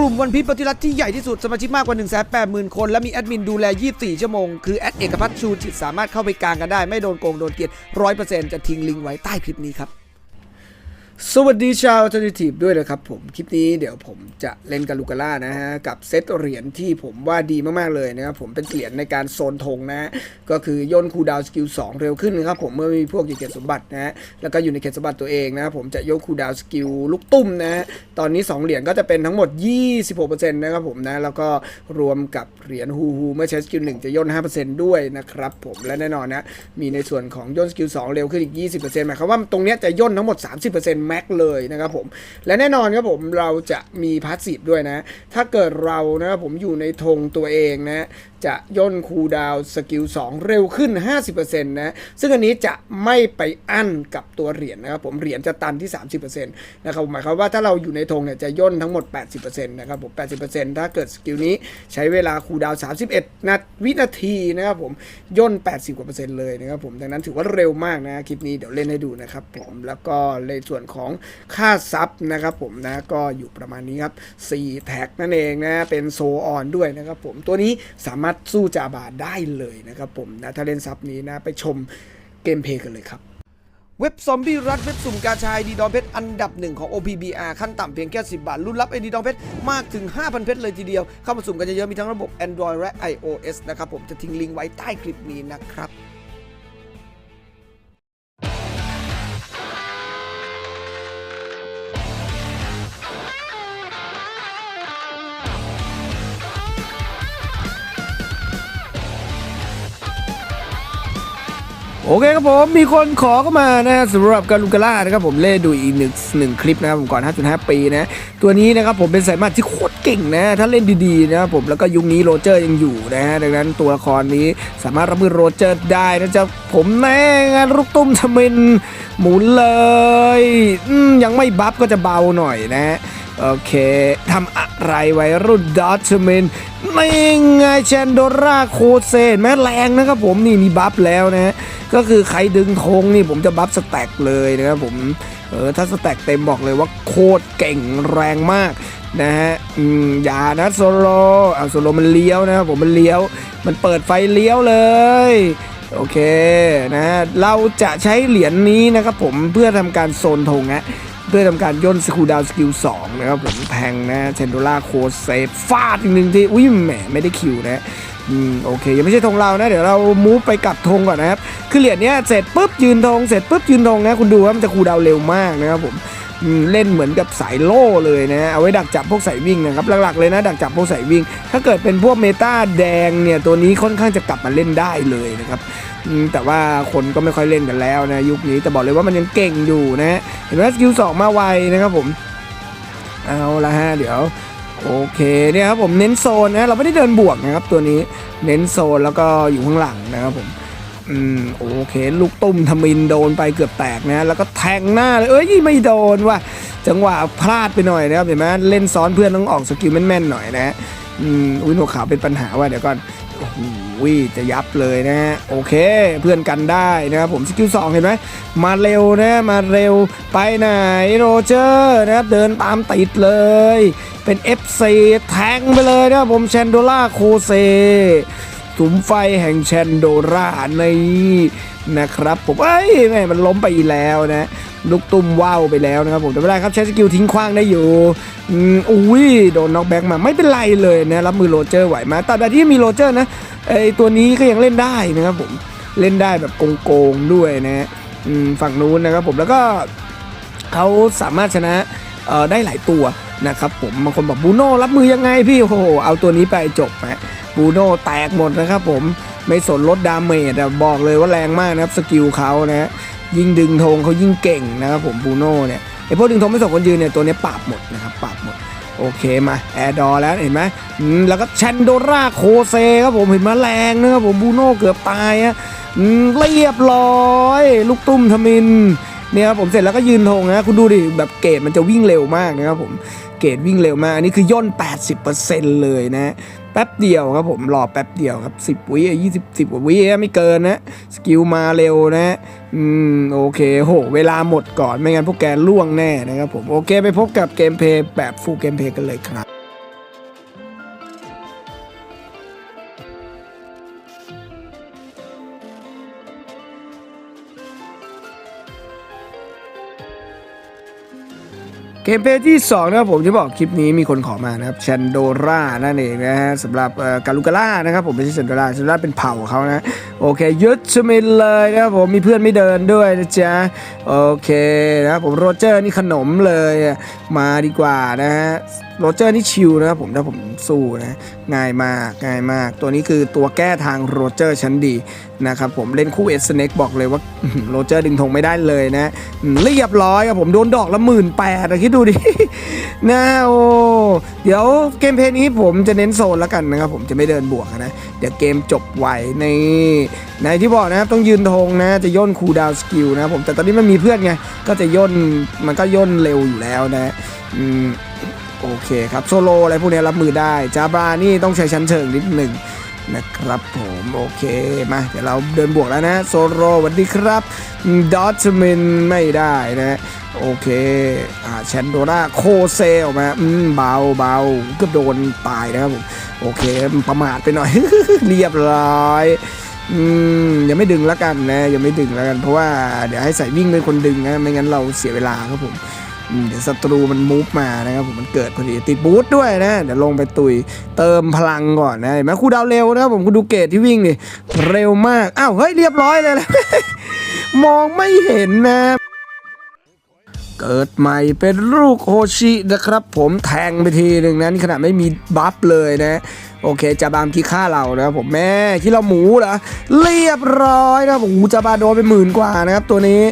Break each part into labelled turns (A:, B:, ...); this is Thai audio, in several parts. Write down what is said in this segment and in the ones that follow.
A: กลุ่มวันพีปฏิรัติที่ใหญ่ที่สุดสมาชิกมากกว่า 1 8 0 0 0 0 คน และมีแอดมินดูแล 24 ชั่วโมง คือแอดเอกพัฒน์ชูจิตสามารถเข้าไปกลางกันได้ ไม่โดนโกงโดนเกลียด100%จะทิ้งลิงก์ไว้ใต้คลิปนี้ครับ สวัสดีชาว Alternative ด้วยนะครับผม คลิปนี้เดี๋ยวผมจะเล่นกับลูกาล่านะฮะ กับเซตเหรียญที่ผมว่าดีมากๆเลยนะครับผมเป็นเหรียญในการโซนธงนะฮะก็คือย่นคูดาวสกิล2 เร็วขึ้นนะครับผมเมื่อมีพวกอยู่เขตสมบัตินะฮะแล้วก็อยู่ในเขตสมบัติตัวเองนะครับผมจะยกคูดาวสกิลลูกตุ้มนะฮะตอนนี้ 2 เหรียญก็จะเป็นทั้งหมด 26%นะครับผมนะ แล้วก็รวมกับเหรียญฮูฮูเมื่อใช้สกิล1จะย่น5%ด้วยนะครับผมและแน่นอนนะมีในส่วนของย่นสกิล2เร็วขึ้นอีก 20%หมายความว่าตรงเนี้ยจะย่นทั้งหมด 30%แม็กเลยนะครับผม และแน่นอนครับผมเราจะมีพาสซีฟด้วยนะ ถ้าเกิดเรานะครับผมอยู่ในธงตัวเองนะจะย่นคูดาวสกิล 2 เร็วขึ้น 50%นะซึ่งอันนี้จะไม่ไปอั้นกับตัวเหรียญนะครับผมเหรียญจะตันที่ 30%นะครับหมายความว่าถ้าเราอยู่ในธงเนี่ยจะย่นทั้งหมด 80%นะครับผม80%ถ้าเกิดสกิลนี้ใช้เวลาคูดาว 31 นาวินาทีนะครับผมย่น 80กว่าเปอร์เซ็นต์เลยนะครับผมดังนั้นถือว่าเร็วมากนะคลิปนี้เดี๋ยวเล่นให้ดูนะครับผมแล้วก็ในส่วนของค่าซับนะครับผมนะก็อยู่ประมาณนี้ครับ4แท็กนั่นเองนะเป็นโซออนด้วยนะครับผมตัวนี้สามารถสู้จาบาได้เลยนะครับผมนะถ้าเล่นซับนี้นะไปชมเกมเพลย์กันเลยครับเว็บซอมบี้รัดเว็บสุ่มกาชายดีดองเพชรอันดับหนึ่งของ OPBR ขั้นต่ำเพียงแค่ 10 บาทรุ่นรับไอดีดองเพชรมากถึง 5,000 เพชรเลยทีเดียว เข้ามาสุ่มกันเยอะๆมีทั้งระบบ Android และ iOS นะครับผมจะทิ้งลิงก์ไว้ใต้คลิปนี้นะครับ โอเคครับผมมีคนขอเข้ามานะสำหรับการลูกาล่านะครับผมเล่นดูอีกหนึ่งหนึ่งคลิปนะครับผมก่อน 5.5 ปีนะ ตัวนี้นะครับผมเป็นสายมัดที่โคตรเก่งนะ ถ้าเล่นดีๆนะครับผมแล้วก็ยุคนี้โรเจอร์ยังอยู่นะฮะดังนั้นตัวละครนี้สามารถรับมือโรเจอร์ได้นะจ๊ะผมแน่งานลูกตุ้มทมินหมุนเลยยังไม่บัฟก็จะเบาหน่อยนะโอเคทำอะไรไว้รุ่นดอทเมน ไม่ไงแชนโดราโคเซนแม้แรงนะครับผมนี่มีบัฟแล้วนะ ก็คือใครดึงธงนี่ผมจะบัฟสแต็กเลยนะครับผมเออถ้าสแต็กเต็มบอกเลยว่าโคตรเก่งแรงมากนะฮะอืมอย่านะโซโลเอาโซโลมันเลี้ยวนะครับผมมันเลี้ยว มันเปิดไฟเลี้ยวเลยโอเคนะฮะเราจะใช้เหรียญนี้นะครับผมเพื่อทำการโซนธงนะ เพื่อทำการย่นสกูดาวสกิล2นะครับผมแทงนะเชนโดล่าโคเซฟฟาดอีกหนึ่งทีอุ้ยแหมไม่ได้คิวนะอืมโอเค ยังไม่ใช่ธงเรานะ เดี๋ยวเรามูฟไปกลับธงก่อนนะครับ คือเหรียญเนี้ยเสร็จปุ๊บยืนธงเสร็จปุ๊บยืนธงนะคุณดูว่ามันจะคูดาวเร็วมากนะครับผม เล่นเหมือนกับสายโล่เลยนะเอาไว้ดักจับพวกสายวิ่งนะครับหลักๆเลยนะดักจับพวกสายวิ่ง ถ้าเกิดเป็นพวกเมตาแดงเนี่ยตัวนี้ค่อนข้างจะกลับมาเล่นได้เลยนะครับแต่ว่าคนก็ไม่ค่อยเล่นกันแล้วนะยุคนี้แต่บอกเลยว่ามันยังเก่งอยู่นะฮะเห็นไหมสกิลสองมาไวนะครับผมเอาละฮะเดี๋ยวโอเคเนี่ยครับผมเน้นโซนนะเราไม่ได้เดินบวกนะครับตัวนี้เน้นโซนแล้วก็อยู่ข้างหลังนะครับผม อืมโอเค ลูกตุ้มทมินโดนไปเกือบแตกนะ แล้วก็แทงหน้าเลยเอ้ยไม่โดนว่ะจังหวะพลาดไปหน่อยนะครับเห็นไหมเล่นซ้อนเพื่อนต้องออกสกิลแม่นๆหน่อยนะอืมอุ้ยหนวดขาวเป็นปัญหาว่ะเดี๋ยวก่อนโอ้โหจะยับเลยนะฮะโอเค เพื่อนกันได้นะครับผมสกิลสองเห็นไหมมาเร็วนะมาเร็วไปไหนโรเจอร์นะครับเดินตามติดเลย เป็น FC แทงไปเลยนะครับผมแชนโดล่าโคเซ สุมไฟแห่งแชนโดราในนะครับผมเอ้ยแม่มันล้มไปอีกแล้วนะลูกตุ้มว่าวไปแล้วนะครับผมแต่ไม่ได้ครับใช้สกิลทิ้งขว้างได้อยู่อืมอุ้ยโดนน็อกแบ็กมาไม่เป็นไรเลยนะรับมือโรเจอร์ไหวมาแต่ที่มีโรเจอร์นะไอตัวนี้ก็ยังเล่นได้นะครับผมเล่นได้แบบโกงๆด้วยนะฝั่งนู้นนะครับผมแล้วก็เขาสามารถชนะได้หลายตัว นะครับผมบางคนบอกบูโน่รับมือยังไงพี่โอ้โหเอาตัวนี้ไปจบนะบูโน่แตกหมดนะครับผมไม่สนลดดาเมจบอกเลยว่าแรงมากนะครับสกิลเขานะฮะยิ่งดึงธงเขายิ่งเก่งนะครับผมบูโน่เนี่ยไอพวกดึงธงไม่สองคนยืนเนี่ยตัวนี้ปราบหมดนะครับปราบหมดโอเคมาแอร์ดอแล้วเห็นไหมแล้วก็แชนโดราโคเซครับผมเห็นไหมแรงนะครับผมบูโน่เกือบตายอะเรียบร้อย ลูกตุ้มทมิน เนี่ยครับผมเสร็จแล้วก็ยืนธงนะคุณดูดิแบบเกรดมันจะวิ่งเร็วมากนะครับผมเกรดวิ่งเร็วมากอันนี้คือย่น 80%เลยนะ แป๊บเดียวครับผมรอแป๊บเดียวครับ 10 วิยี่สิบสิบกว่าวิไม่เกินนะสกิลมาเร็วนะ อืมโอเคโหเวลาหมดก่อนไม่งั้นพวกแกล่วงแน่นะครับผมโอเคไปพบกับเกมเพลย์แบบฟูลเกมเพลย์กันเลยครับ กมเพย์ที่ 2 นะครับผมที่บอกคลิปนี้มีคนขอมานะครับแชนโดรานั่นเองนะฮะสำหรับกาลุกาล่านะครับผมไม่ใช่แชนโดราแชนโดราเป็นเผ่าเขานะ โอเคยึดชมินเลยนะครับผมมีเพื่อนไม่เดินด้วยนะจ๊ะ โอเคนะครับผมโรเจอร์นี่ขนมเลยมาดีกว่านะฮะ โรเจอร์นี่ชิลนะครับผมถ้าผมสู้นะง่ายมากง่ายมาก ตัวนี้คือตัวแก้ทางโรเจอร์ชั้นดีนะครับผมเล่นคู่เอสเน็กบอกเลยว่าโรเจอร์ดึงธงไม่ได้เลยนะเรียบร้อยครับผมโดนดอกละหมื่นแปดคิดดูดินะโอ้เดี๋ยวเกมเพลย์นี้ผมจะเน้นโซนแล้วกันนะครับผมจะไม่เดินบวกนะ เดี๋ยวเกมจบไวในในที่บอกนะครับต้องยืนธงนะ จะย่นคูดาวสกิลนะครับผมแต่ตอนนี้มันมีเพื่อนไงก็จะย่นมันก็ย่นเร็วอยู่แล้วนะอืม โอเคครับโซโลอะไรพวกนี้รับมือได้จาบานี่ต้องใช้ชั้นเชิงนิดหนึ่งนะครับผมโอเคมาเดี๋ยวเราเดินบวกแล้วนะโซโลสวัสดีครับดอทมินไม่ได้นะโอเคอ่าแชนโดราโคเซออกมาอืมเบาเบาเกือบโดนตายนะครับผมโอเคประมาทไปหน่อย เรียบร้อยอืมยังไม่ดึงแล้วกันนะยังไม่ดึงแล้วกัน เพราะว่าเดี๋ยวให้ใส่วิ่งเป็นคนดึงนะไม่งั้นเราเสียเวลาครับผม เดี๋ยวศัตรูมันมูฟมานะครับผมมันเกิดพอดีติดบูทด้วยนะ เดี๋ยวลงไปตุยเติมพลังก่อนนะเห็นไหมครูดาวเร็วนะครับผมคุณดูเกตที่วิ่งดิเร็วมากอ้าวเฮ้ยเรียบร้อยเลยนะมองไม่เห็นนะ เกิดใหม่เป็นลูกโฮชินะครับ ผมแทงไปทีหนึ่งนะนี่ขนาดไม่มีบัฟเลยนะ โอเคจะบามที่ฆ่าเรานะครับผมแม่ที่เราหมูเหรอเรียบร้อยนะครับโอ้โหจะบาโดนไปหมื่นกว่านะครับ ตัวนี้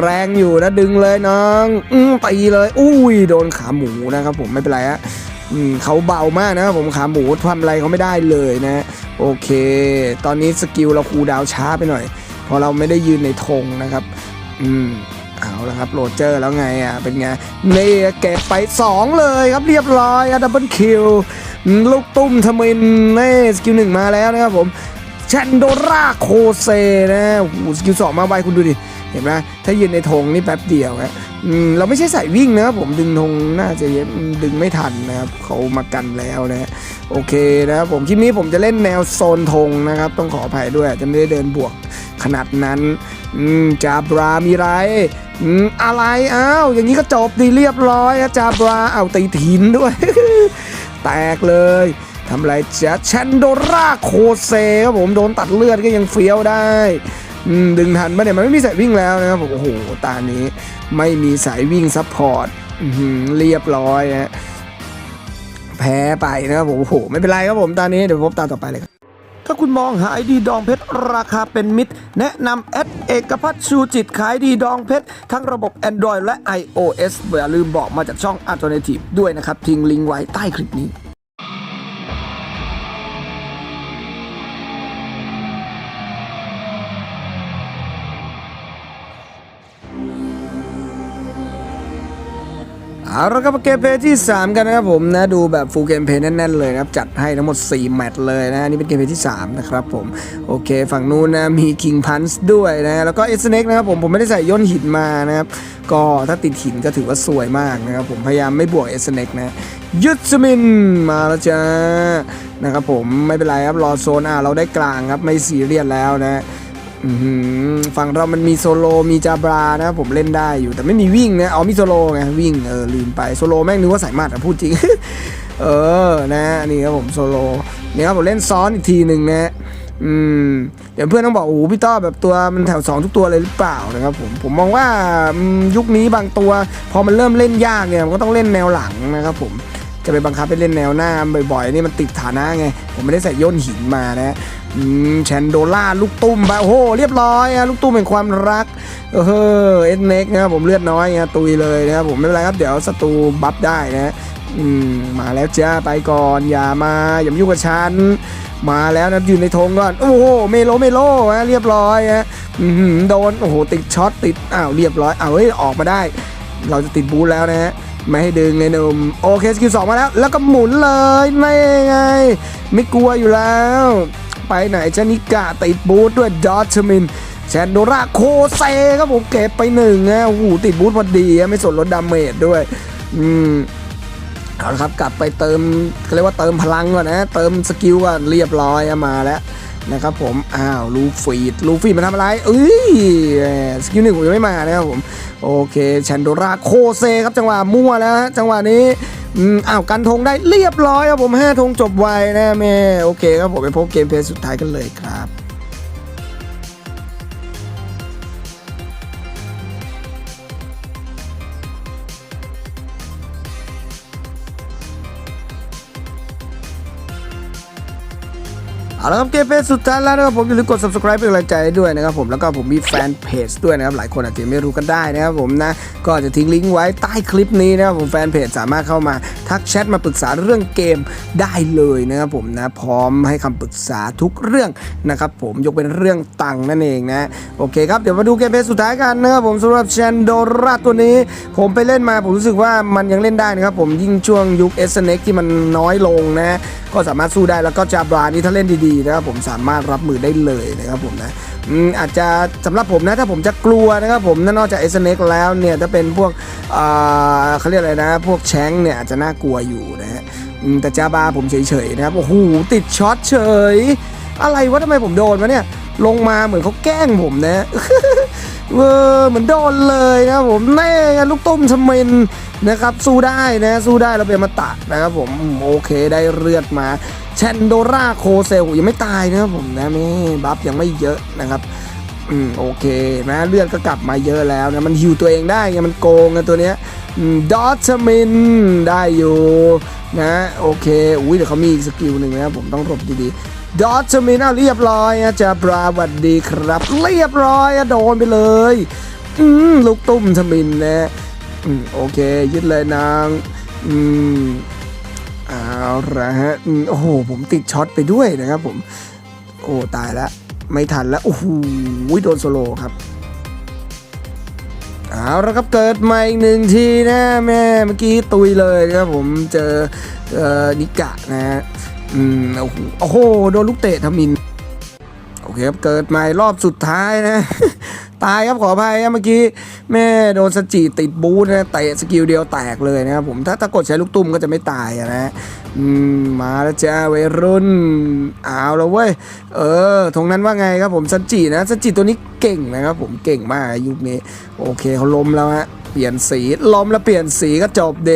A: แรงอยู่นะดึงเลยน้องอืมตีเลย อุ้ยโดนขาหมูนะครับ ผมไม่เป็นไรฮะเขาเบามากนะครับผมขาหมูทำอะไรเขาไม่ได้เลยนะ โอเค ตอนนี้สกิลเราคูดาวช้าไปหน่อยเพราะเราไม่ได้ยืนในธงนะครับ อืม เอาละครับโรเจอร์แล้วไงอะเป็นไงนี่เก็บไป 2 เลยครับเรียบร้อยดับเบิลคิวลูกตุ้มทมินนี่สกิลหนึ่งมาแล้วนะครับผมแชนโดราโคเซนะโอ้สกิลสองมาไวคุณดูดิ เห็นไหมถ้ายืนในธงนี่แป๊บเดียวฮะอืมเราไม่ใช่ใส่วิ่งนะครับผมดึงธงน่าจะดึงไม่ทันนะครับเขามากันแล้วนะโอเคนะครับผมคลิปนี้ผมจะเล่นแนวโซนธงนะครับ ต้องขออภัยด้วยจะไม่ได้เดินบวกขนาดนั้นอืมจาบรามีไร อืมอะไรอ้าวอย่างนี้ก็จบดีเรียบร้อยอะจารย์บราเอาตีถินด้วย แตกเลยทำไรจะแชนโดราโคเซครับผมโดนตัดเลือดก็ยังเฟี้ยวได้ดึงทันปะเนี่ยมันไม่มีสายวิ่งแล้วนะครับผมโอ้โหตานี้ไม่มีสายวิ่งซัพพอร์ตเรียบร้อยฮะแพ้ไปนะครับผมโอ้โหไม่เป็นไรครับผมตานี้เดี๋ยวพบตาต่อไปเลยครับ ถ้าคุณมองหาไอดีดองเพชรราคาเป็นมิตร แนะนำแอดเอกพัฒน์ชูจิตขายดีดองเพชร ทั้งระบบ Android และ iOS อย่าลืมบอกมาจากช่อง Alternative ด้วยนะครับ ทิ้งลิงก์ไว้ใต้คลิปนี้ เอาละครับเกมเพย์ที่ 3 กันนะครับผมนะดูแบบฟูลเกมเพย์แน่นๆเลยครับจัดให้ทั้งหมด 4 แมตช์เลยนะนี่เป็นเกมเพย์ที่ 3 นะครับผมโอเค ฝั่งนู้นนะมี King Punch ด้วยนะแล้วก็เอสเน็กนะครับผมผมไม่ได้ใส่ย่นหินมานะครับก็ถ้าติดหินก็ถือว่าสวยมากนะครับผมพยายามไม่บวกเอสเน็กนะยุทธมินมาแล้วจ้านะครับผมไม่เป็นไรครับรอโซนอะเราได้กลางครับไม่ซีเรียสแล้วนะ ฝั่งเรามันมีโซโลมีจาบรานะผมเล่นได้อยู่แต่ไม่มีวิ่งนะเอ๋อมีโซโลไงวิ่งเออลืมไปโซโลแม่งนึกว่าสายมัดอะพูดจริง เออนะนี่ครับผมโซโลเนี่ยครับผมเล่นซ้อนอีกทีหนึ่งนะอืมเดี๋ยวเพื่อนต้องบอกโอ้พี่ต้อแบบตัวมันแถวสองทุกตัวเลยหรือเปล่านะครับผมผมมองว่ายุคนี้บางตัว พอมันเริ่มเล่นยากเนี่ยมันก็ต้องเล่นแนวหลังนะครับผม จะไปบังคับไปเล่นแนวหน้าบ่อยๆนี่มันติดฐานะไง ผมไม่ได้ใส่ย่นหินมานะอืมแชนโดล่าลูกตุ้มไปโอ้โหเรียบร้อยลูกตุ้มเป็นความรักเออเอ็นเน็กนะครับผมเลือดน้อยนะตุยเลยนะครับผมไม่เป็นไรครับเดี๋ยวศัตรูบัฟได้นะมมาแล้วจ้าไปก่อนอย่ามาอย่ามายุ่งกับฉันมาแล้วนะอยู่ในธงก่อนโอ้โหเมโลเมโลนะเรียบร้อยฮะโดนโอ้โหติดช็อตติดอ้าวเรียบร้อยอ้าวเฮ้ยออกมาได้ เราจะติดบูทแล้วนะฮะ ไม่ให้ดึงไงหนุ่มโอเคสกิลสองมาแล้ว แล้วก็หมุนเลยไม่ไง ไม่กลัวอยู่แล้ว ไปไหนชนิกะติดบูทด้วยดอทมินแชนโดราโคเซครับผมเก็บไปหนึ่งนะโอ้โหติดบูทพอดีไม่สนลดดาเมจด้วย อืมเอาละครับกลับไปเติมเขาเรียกว่าเติมพลังก่อนนะ เติมสกิลก่อนเรียบร้อยอมาแล้ว นะครับผม อ้าวลูฟีดลูฟี่มันทำอะไร เอ้ยสกิลหนึ่งผมยังไม่มานะครับผม โอเคชันโดราโคเซครับจังหวะมั่วแล้วฮะจังหวะนี้อืมอ้าวกันธงได้เรียบร้อยครับผมห้ธงจบไวนะแม่โอเคครับผมไปพบเกมเพลย์สุดท้ายกันเลยครับ เอาละครับเกมเพจสุดท้ายแล้วนะครับผมอย่าลืมกด subscribe เป็นกำลังใจด้วยนะครับผมแล้วก็ผมมีแฟนเพจด้วยนะครับหลายคนอาจจะไม่รู้กันได้นะครับผมนะ ก็จะทิ้งลิงก์ไว้ใต้คลิปนี้นะครับผมแฟนเพจสามารถเข้ามาทักแชทมาปรึกษาเรื่องเกมได้เลยนะครับผมนะพร้อมให้คำปรึกษาทุกเรื่องนะครับผมยกเป็นเรื่องตังค์นั่นเองนะโอเคครับเดี๋ยวมาดูเกมเพจสุดท้ายกันนะครับผมสำหรับแชนโดราตัวนี้ ผมไปเล่นมาผมรู้สึกว่ามันยังเล่นได้นะครับผมยิ่งช่วงยุคเอสเน็กที่มันน้อยลงนะก็สามารถสู้ได้แล้วก็จาบรานี่ถ้าเล่นดีๆนะครับผมสามารถรับมือได้เลยนะครับผมนะ อาจจะสำหรับผมนะถ้าผมจะกลัวนะครับผมนอกจากเอสเน็กแล้วเนี่ยถ้าเป็นพวกเขาเรียกอะไรนะ พวกแชงเนี่ยอาจจะน่ากลัวอยู่นะฮะแต่จาบาผมเฉยๆนะครับโอ้โหติดช็อตเฉย อะไรวะทำไมผมโดนวะเนี่ยลงมาเหมือนเขาแกล้งผมนะเออเหมือนโดนเลยนะผมแน่ลูกตุ้มชมินนะครับ สู้ได้นะ สู้ได้เราเป็นมาตะนะครับผมโอเคได้เลือดมา แชนโดราโคเซลยังไม่ตายนะครับผมนะไม่บัฟยังไม่เยอะนะครับอืมโอเคนะเลือดก็กลับมาเยอะแล้วนะมันฮิวตัวเองได้ไงมันโกงไงตัวเนี้ยดอทชมินได้อยู่นะโอเคอุ้ยเดี๋ยวเขามีอีกสกิลหนึ่งนะผมต้องหลบดีๆดอทชมินเอาเรียบร้อยนะจะปราวัดดีครับ เรียบร้อยอะโดนไปเลยอืมลูกตุ้มชมินนะอืมโอเค ยึดเลยนางอืม เอาละฮะอืมโอ้โห ผมติดช็อตไปด้วยนะครับผม โอ้ตายแล้วไม่ทันแล้วโอ้โหโดนโซโลครับเอาละครับเกิดใหม่อีกหนึ่งทีนะแม่เมื่อกี้ตุยเลยนะครับผมเจอเอ่อนิกะนะฮะอืมโอ้โหโอ้โหโดนลูกเตะทมิน โอเคครับเกิดใหม่รอบสุดท้ายนะ ตายครับขออภัยครับเมื่อกี้แม่โดนสจิติดบูทนะเตะสกิลเดียวแตกเลยนะครับผมถ้าถ้ากดใช้ลูกตุ้มก็จะไม่ตายอะนะมาแล้วจ้าวัยรุ่นเอาแล้วเว้ยเออตรงนั้นว่าไงครับผมสจินะสจิตัวนี้เก่งนะครับผมเก่งมากยุคนี้ โอเคเขาล้มแล้วฮะเปลี่ยนสีล้มแล้วเปลี่ยนสีก็จบเด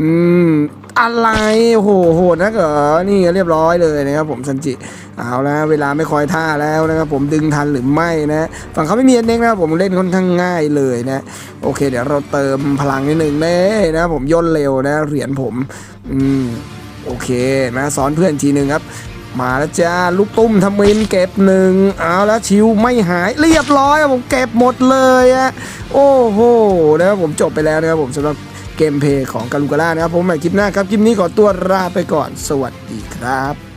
A: อืม อะไรโหโหดนะเหรอนี่เรียบร้อยเลยนะครับผมซันจิเอาแล้วเวลาไม่คอยท่าแล้วนะครับผมดึงทันหรือไม่นะฝั่งเขาไม่มีอันเน็กนะครับผมเล่นค่อนข้างง่ายเลยนะโอเค เดี๋ยวเราเติมพลังนิดหนึ่งเน่นะผมย่นเร็วนะเหรียญผมอืมโอเคนะสอนเพื่อนทีหนึ่งครับมาแล้วจ้าลูกตุ้มทำมินเก็บหนึ่งเอาแล้วชิวไม่หายเรียบร้อยผมเก็บหมดเลยอะโอ้โหนะครับผมจบไปแล้วนะครับผมสำหรับ เกมเพย์ของกาลูกาล่านะครับผมใหม่คลิปหน้าครับ คลิปนี้ขอตัวลาไปก่อน สวัสดีครับ